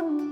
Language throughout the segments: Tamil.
এখন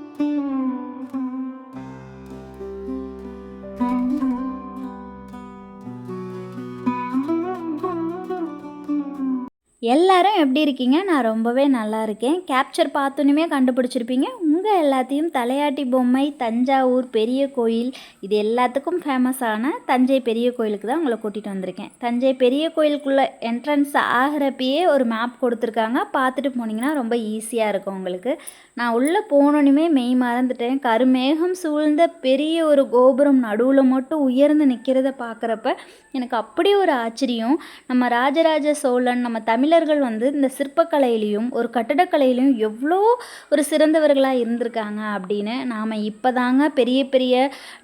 எல்லாரும் எப்படி இருக்கீங்க? நான் ரொம்பவே நல்லா இருக்கேன். கேப்சர் பார்த்தோன்னே கண்டுபிடிச்சிருப்பீங்க. உங்கள் எல்லாத்தையும் தலையாட்டி பொம்மை தஞ்சாவூர் பெரிய கோயில் இது எல்லாத்துக்கும் ஃபேமஸான தஞ்சை பெரிய கோயிலுக்கு தான் உங்களை கூட்டிகிட்டு வந்திருக்கேன். தஞ்சை பெரிய கோயிலுக்குள்ளே என்ட்ரன்ஸ் ஆகிறப்பயே ஒரு மேப் கொடுத்துருக்காங்க. பார்த்துட்டு போனீங்கன்னா ரொம்ப ஈஸியாக இருக்கும் உங்களுக்கு. நான் உள்ளே போனோன்னுமே மெய் மறந்துட்டேன். கருமேகம் சூழ்ந்த பெரிய ஒரு கோபுரம் நடுவில் மட்டும் உயர்ந்து நிற்கிறத பார்க்குறப்ப எனக்கு அப்படி ஒரு ஆச்சரியம். நம்ம ராஜராஜ சோழன் நம்ம தமிழர்கள் வந்து இந்த சிற்பக்கலையிலையும் ஒரு கட்டடக்கலையிலையும் எவ்வளோ ஒரு சிறந்தவர்களாக இருந்திருக்காங்க அப்படின்னு நாம் இப்போ தாங்க பெரிய பெரிய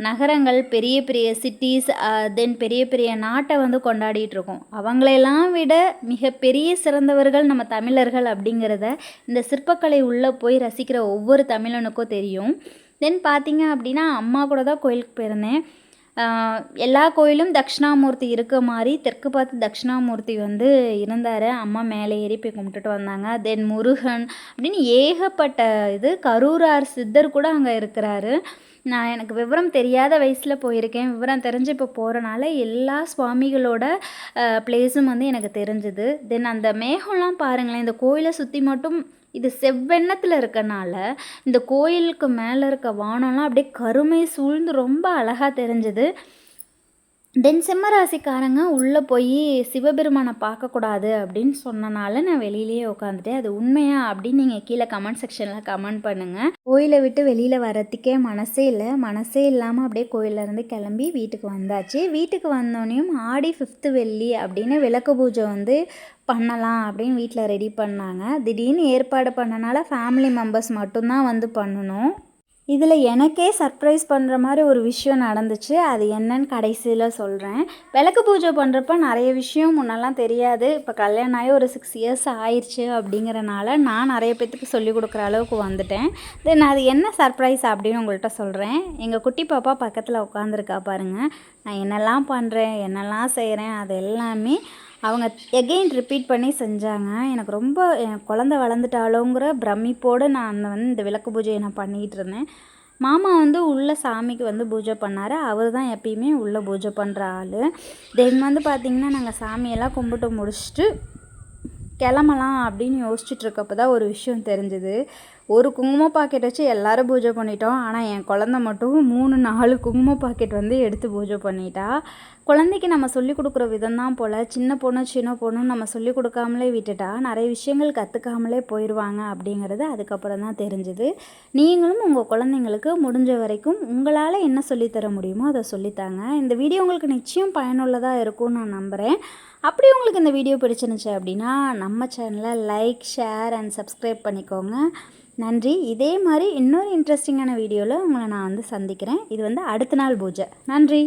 நகரங்கள் பெரிய பெரிய சிட்டிஸ் தென் பெரிய பெரிய நாட்டை வந்து கொண்டாடிட்டு இருக்கோம். அவங்களையெல்லாம் விட மிகப்பெரிய சிறந்தவர்கள் நம்ம தமிழர்கள் அப்படிங்கிறத இந்த சிற்பக்கலை உள்ளே போய் ரசிக்கிற ஒவ்வொரு தமிழனுக்கும் தெரியும். தென் பார்த்தீங்க அப்படின்னா அம்மா கூட தான் கோயிலுக்கு போயிருந்தேன். எல்லா கோயிலும் தட்சிணாமூர்த்தி இருக்க மாதிரி தெற்கு பார்த்து தட்சிணாமூர்த்தி வந்து இருந்தார். அம்மா மேலே ஏறி போய் கும்பிட்டுட்டு வந்தாங்க. தென் முருகன் அப்படின்னு ஏகப்பட்ட இது கரூரார் சித்தர் கூட அங்கே இருக்கிறாரு. நான் எனக்கு விவரம் தெரியாத வயசில் போயிருக்கேன். விவரம் தெரிஞ்சு இப்போ போகிறனால எல்லா சுவாமிகளோட பிளேஸும் வந்து எனக்கு தெரிஞ்சுது. தென் அந்த மேகம்லாம் பாருங்களேன் இந்த கோயிலை சுற்றி மட்டும் இது செவ்வெண்ணத்தில் இருக்கனால இந்த கோயிலுக்கு மேலே இருக்க வானம்லாம் அப்படியே கருமை சூழ்ந்து ரொம்ப அழகாக தெரிஞ்சுது. தென் சிம்மராசிக்காரங்க உள்ளே போய் சிவபெருமானை பார்க்கக்கூடாது அப்படின்னு சொன்னனால நான் வெளியிலேயே உட்காந்துட்டேன் அது உண்மையா அப்படின்னு நீங்கள் கீழே கமெண்ட் செக்ஷனில் கமெண்ட் பண்ணுங்கள் கோயிலை விட்டு வெளியில் வரத்துக்கே மனசே இல்லை. மனசே இல்லாமல் அப்படியே கோயிலேருந்து கிளம்பி வீட்டுக்கு வந்தாச்சு. வீட்டுக்கு வந்தோடனையும் ஆடி ஃபிஃப்த்து வெள்ளி அப்படின்னு விளக்கு பூஜை வந்து பண்ணலாம் அப்படின்னு வீட்டில் ரெடி பண்ணாங்க. திடீர்னு ஏற்பாடு பண்ணனால ஃபேமிலி மெம்பர்ஸ் மட்டும்தான் வந்து பண்ணணும். இதில் எனக்கே சர்ப்ரைஸ் பண்ணுற மாதிரி ஒரு விஷயம் நடந்துச்சு. அது என்னன்னு கடைசியில் சொல்கிறேன் விளக்கு பூஜை பண்ணுறப்ப நிறைய விஷயம் முன்னெல்லாம் தெரியாது. இப்போ கல்யாணம் ஆகி ஒரு சிக்ஸ் இயர்ஸ் ஆயிடுச்சு அப்படிங்கிறனால நான் நிறைய பேத்துக்கு சொல்லிக் கொடுக்குற அளவுக்கு வந்துட்டேன். தென் அது என்ன சர்ப்ரைஸ் அப்படின்னு உங்கள்கிட்ட சொல்கிறேன் எங்கள் குட்டி பாப்பா பக்கத்தில் உட்காந்துருக்கா பாருங்கள் நான் என்னெல்லாம் பண்ணுறேன் என்னெல்லாம் செய்கிறேன் அது எல்லாமே அவங்க எகெயின் ரிப்பீட் பண்ணி செஞ்சாங்க. எனக்கு ரொம்ப என் குழந்த வளர்ந்துட்டாலோங்கிற பிரமிப்போடு நான் அந்த வந்து இந்த விளக்கு பூஜையை நான் பண்ணிகிட்டு இருந்தேன். மாமா வந்து உள்ள சாமிக்கு வந்து பூஜை பண்ணார். அவர் தான் எப்பயுமே உள்ளே பூஜை பண்ணுற ஆள். தென் வந்து பார்த்திங்கன்னா நாங்கள் சாமியெல்லாம் கும்பிட்டு முடிச்சுட்டு கிளம்பலாம் அப்படின்னு யோசிச்சுட்டு இருக்கப்போ தான் ஒரு விஷயம் தெரிஞ்சுது. ஒரு குங்கும பாக்கெட் வச்சு எல்லாரும் பூஜை பண்ணிட்டோம். ஆனால் என் குழந்த மட்டும் மூணு நாலு குங்கும பாக்கெட் வந்து எடுத்து பூஜை பண்ணிட்டா. குழந்தைக்கு நம்ம சொல்லிக் கொடுக்குற விதம் தான் போல் சின்ன பொண்ணு சின்ன பொண்ணும் நம்ம சொல்லி கொடுக்காமலே விட்டுட்டா நிறைய விஷயங்கள் கற்றுக்காமலே போயிடுவாங்க அப்படிங்கிறது அதுக்கப்புறம் தான் தெரிஞ்சுது. நீங்களும் உங்கள் குழந்தைங்களுக்கு முடிஞ்ச வரைக்கும் உங்களால் என்ன சொல்லித்தர முடியுமோ அதை சொல்லித்தாங்க இந்த வீடியோ உங்களுக்கு நிச்சயம் பயனுள்ளதாக இருக்கும்னு நான் நம்புகிறேன் அப்படி உங்களுக்கு இந்த வீடியோ பிடிச்சிருந்துச்சு அப்படின்னா நம்ம சேனலை லைக் ஷேர் அண்ட் சப்ஸ்கிரைப் பண்ணிக்கோங்க. நன்றி. இதே மாதிரி இன்னொரு இன்ட்ரெஸ்டிங்கான வீடியோவில் உங்களை நான் வந்து சந்திக்கிறேன். இது வந்து அடுத்த நாள் பூஜை. நன்றி.